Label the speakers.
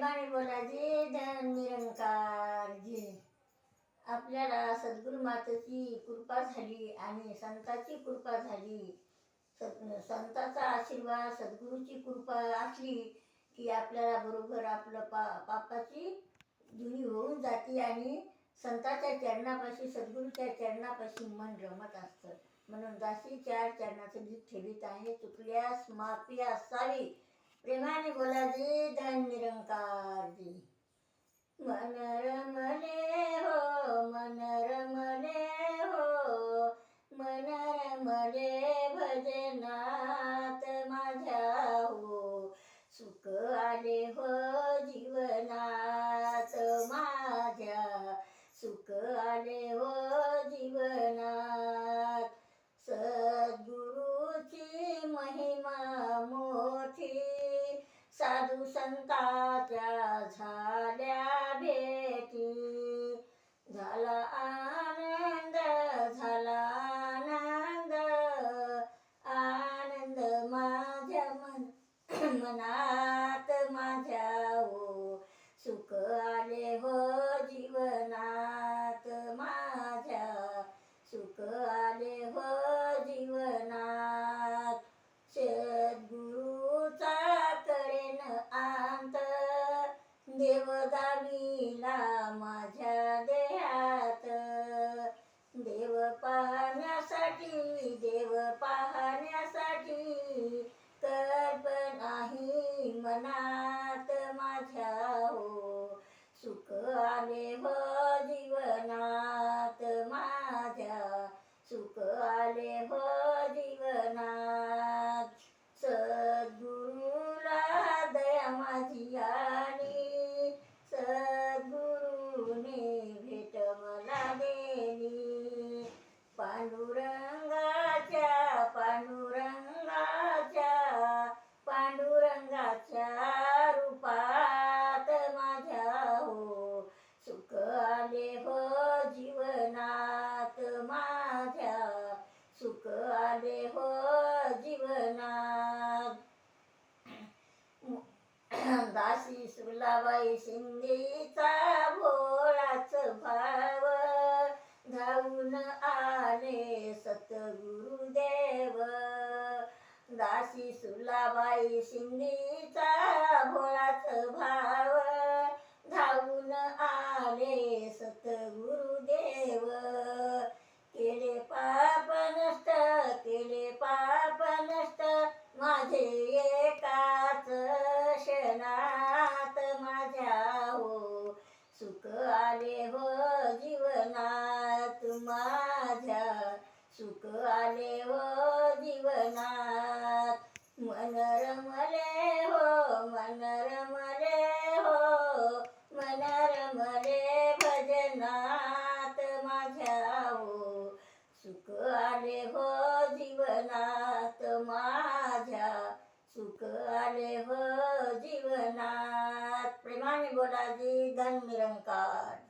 Speaker 1: गाणे बोलायचे धन निरंकार जी. आपल्याला सद्गुरु मातेची कृपा झाली आणि संताची कृपा झाली. संताचा आशीर्वाद सद्गुरूची कृपा असली की आपल्याला बरोबर आपलं पा पापाची जुनी होऊन जाते आणि संताच्या चरणापाशी सद्गुरूच्या चरणापाशी मन रमत असतं. म्हणून दासी चार चरणाचं गीत ठेवीत आहे. चुकल्यास माफी असावी प्रेमाने बोलाजे धन निरंकार जी मन रमण त्या झाल्या भेटी झाला आनंद झाला आनंद आनंद माझ्या मन मनात माझ्या हो सुख आले हो दामिला माझ्या देहात. देव पाहण्यासाठी देव पाहण्यासाठी कल्पनाही मनात माझ्या हो. सुख आले हो पांडुरंगाच्या पांडुरंगाच्या पांडुरंगाच्या रूपात माझ्या हो. सुख आले हो जीवनात माझ्या. सुख आले हो जीवनात. दासी सुलाबाई शिंदेचा दासी सुलाबाई शिंदेचा भोळाच भाव. धावून आले सतगुरुदेव. सुख आले हो जीवनात. मन रमले हो मन रमले हो मन रमले भजनात माझ्या हो. सुख आले हो जीवनात माझ्या. सुख आले हो जीवनात. प्रेमाने बोलाजी धन निरंकार.